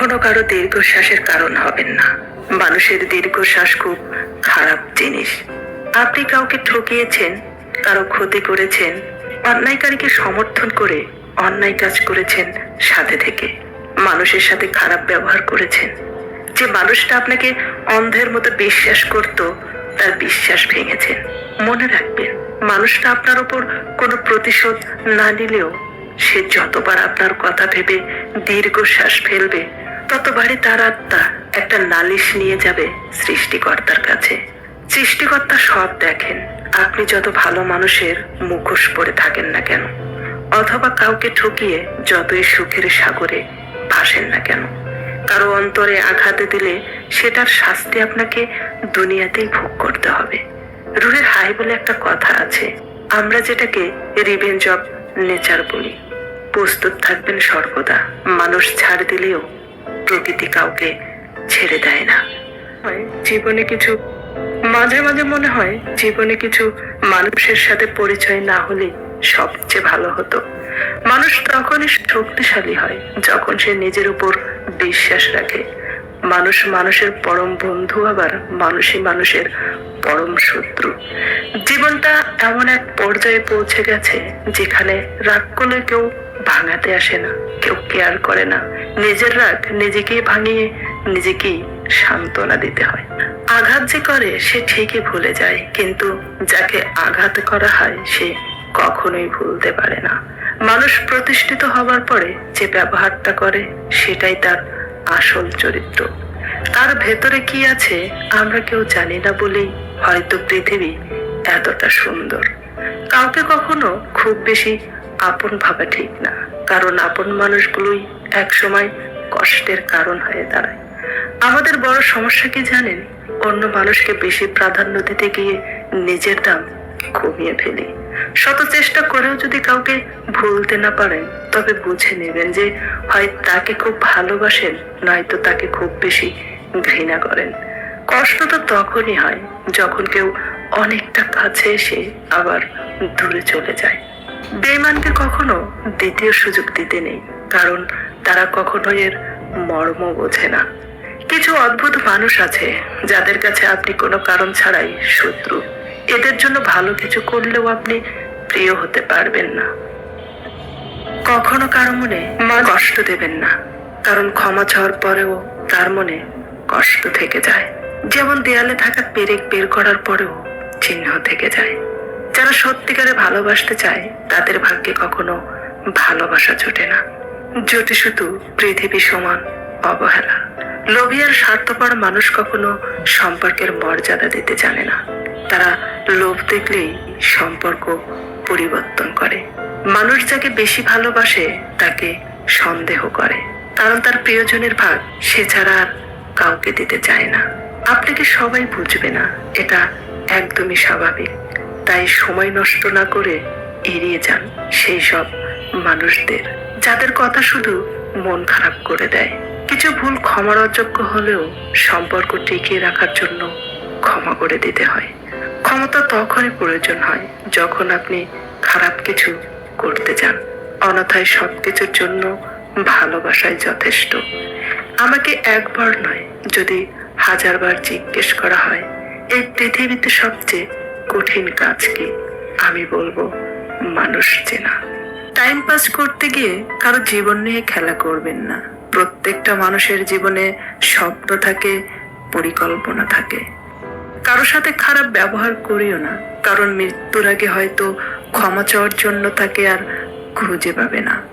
কখনো কারও দীর্ঘশ্বাসের কারণ হবেন না। মানুষের দীর্ঘশ্বাস খুব খারাপ জিনিস। আপনি কাউকে ঠকিয়েছেন, কারও ক্ষতি করেছেন, অন্যায়কারীকে সমর্থন করে অন্যায় কাজ করেছেন সাথে থেকে। মানুষের সাথে খারাপ ব্যবহার করেছেন। যে মানুষটা আপনাকে অন্ধের মতো বিশ্বাস করত, তার বিশ্বাস ভেঙেছেন। মনে রাখবেন, মানুষটা আপনার উপর কোনো প্রতিশোধ না নিলেও সে যতবার আপনার কথা ভেবে দীর্ঘশ্বাস ফেলবে ততবারই তার আত্মা একটা নালিশ নিয়ে যাবে সৃষ্টিকর্তার কাছে। সৃষ্টিকর্তা সব দেখেন। আপনি যত ভালো মানুষের মুখোশ পরে থাকেন না কেন? অথবা কাউকে ঠকিয়ে যতই সুখের সাগরে ভাসেন না কেন? কারও অন্তরে আঘাতে দিলে সেটার শাস্তি আপনাকে দুনিয়াতেই ভোগ করতে হবে। রুহের হাই বলে একটা কথা আছে। আমরা যেটাকে রিভেঞ্জ অব নেচার বলি। প্রস্তুত থাকবেন সর্বদা। মানুষ ছাড় দিলেও প্রকৃতি কাউকে ছেড়ে দেয় না। জীবনে কিছু মাঝে মাঝে মনে হয় জীবনে কিছু মানুষের সাথে পরিচয় না হলে সবচেয়ে ভালো হতো। মানুষ তখনই শক্তিশালী হয় যখন সে নিজের উপর বিশ্বাস রাখে। মানুষ মানুষের পরম বন্ধু, আবার মানুষই মানুষের পরম শত্রু। জীবনটা এমন এক পর্যায়ে পৌঁছে গেছে যেখানে রাগ করলে কেউ ভাঙাতে আসে না, কেউ কেয়ার করে না। নিজের রাগ নিজেকেই ভাঙিয়ে নিজেকেই সান্ত্বনা দিতে হয়। আঘাত যে করে, সে ঠিকই ভুলে যায়, কিন্তু যাকে আঘাত করা হয়, সে কখনোই ভুলতে পারে না। মানুষ প্রতিষ্ঠিত হবার পরে যে ব্যবহারটা করে, সেটাই তার আসল চরিত্র। তার ভেতরে কি আছে, আমরা কেউ জানি না বলেই হয়তো পৃথিবী এতটা সুন্দর। কাউকে কখনো খুব বেশি আপন ভাবা ঠিক না। কারণ আপন মানুষগুলোই একসময় কষ্টের কারণ হয়ে দাঁড়ায়। আমাদের বড় সমস্যা কি জানেন? অন্য মানুষকে বেশি প্রাধান্য দিতে গিয়ে নিজের দাম কমিয়ে ফেলি। শত চেষ্টা করেও যদি কাউকে ভুলতে না পারেন, তবে বুঝে নেবেন যে হয় তাকে খুব ভালোবাসেন, নয়তো তাকে খুব বেশি ঘৃণা করেন। কষ্ট তো তখনই হয় যখন কেউ অনেকটা কাছে এসে আবার দূরে চলে যায়। বেইমানকে কখনো দ্বিতীয় সুযোগ দিতে নেই, কারণ তারা কখনো এর মর্ম বোঝে না। কিছু অদ্ভুত মানুষ আছে, যাদের কাছে আপনি কোনো কারণ ছাড়াই শত্রু। এদের জন্য ভালো কিছু করলেও আপনি প্রিয় হতে পারবেন না। কখনো কারও মনে মা কষ্ট দেবেন না, কারণ ক্ষমা চাওয়ার পরেও তার মনে কষ্ট থেকে যায়। যেমন দেয়ালে থাকা পেরেক বের করার পরেও চিহ্ন থেকে যায়। যারা সত্যিকারে ভালোবাসতে চায়, তাদের ভাগ্যে কখনো ভালোবাসা জোটে না। জোটে শুধু পৃথিবী সমান অবহেলা। লোভী আর স্বার্থপর মানুষ কখনো সম্পর্কের মর্যাদা দিতে জানে না। তারা লোভ দেখলেই সম্পর্ক পরিবর্তন করে। মানুষ যাকে বেশি ভালোবাসে, তাকে সন্দেহ করে। কারণ তার প্রিয়জনের ভাগ সে ছাড়া আর কাউকে দিতে চায় না। আপনাকে সবাই বুঝবে না, এটা একদমই স্বাভাবিক। তাই সময় নষ্ট না করে এড়িয়ে যান সেই সব মানুষদের। যাদের কথা শুধু মন খারাপ করে দেয়। কিছু ভুল ক্ষমার অযোগ্য হলেও সম্পর্ক টিকিয়ে রাখার জন্য ক্ষমা করে দিতে হয়। ক্ষমতা তখনই প্রয়োজন হয় যখন আপনি খারাপ কিছু করতে যান অনথায় সব কিছুর জন্য ভালোবাসাই যথেষ্ট। আমাকে একবার নয়, যদি হাজারবার জিজ্ঞেস করা হয়, এই পৃথিবীতে সবচেয়ে কঠিন কাজকে আমি বলব, মানুষ চেনা। টাইম পাস করতে গিয়ে কারও জীবন নিয়ে খেলা করবেন না। প্রত্যেকটা মানুষের জীবনে স্বপ্ন থাকে, পরিকল্পনা থাকে। কারোর সাথে খারাপ ব্যবহার করিও না। কারণ মৃত্যুর আগে হয়তো ক্ষমা চাওয়ার জন্য তাকে আর খুঁজে পাবে না।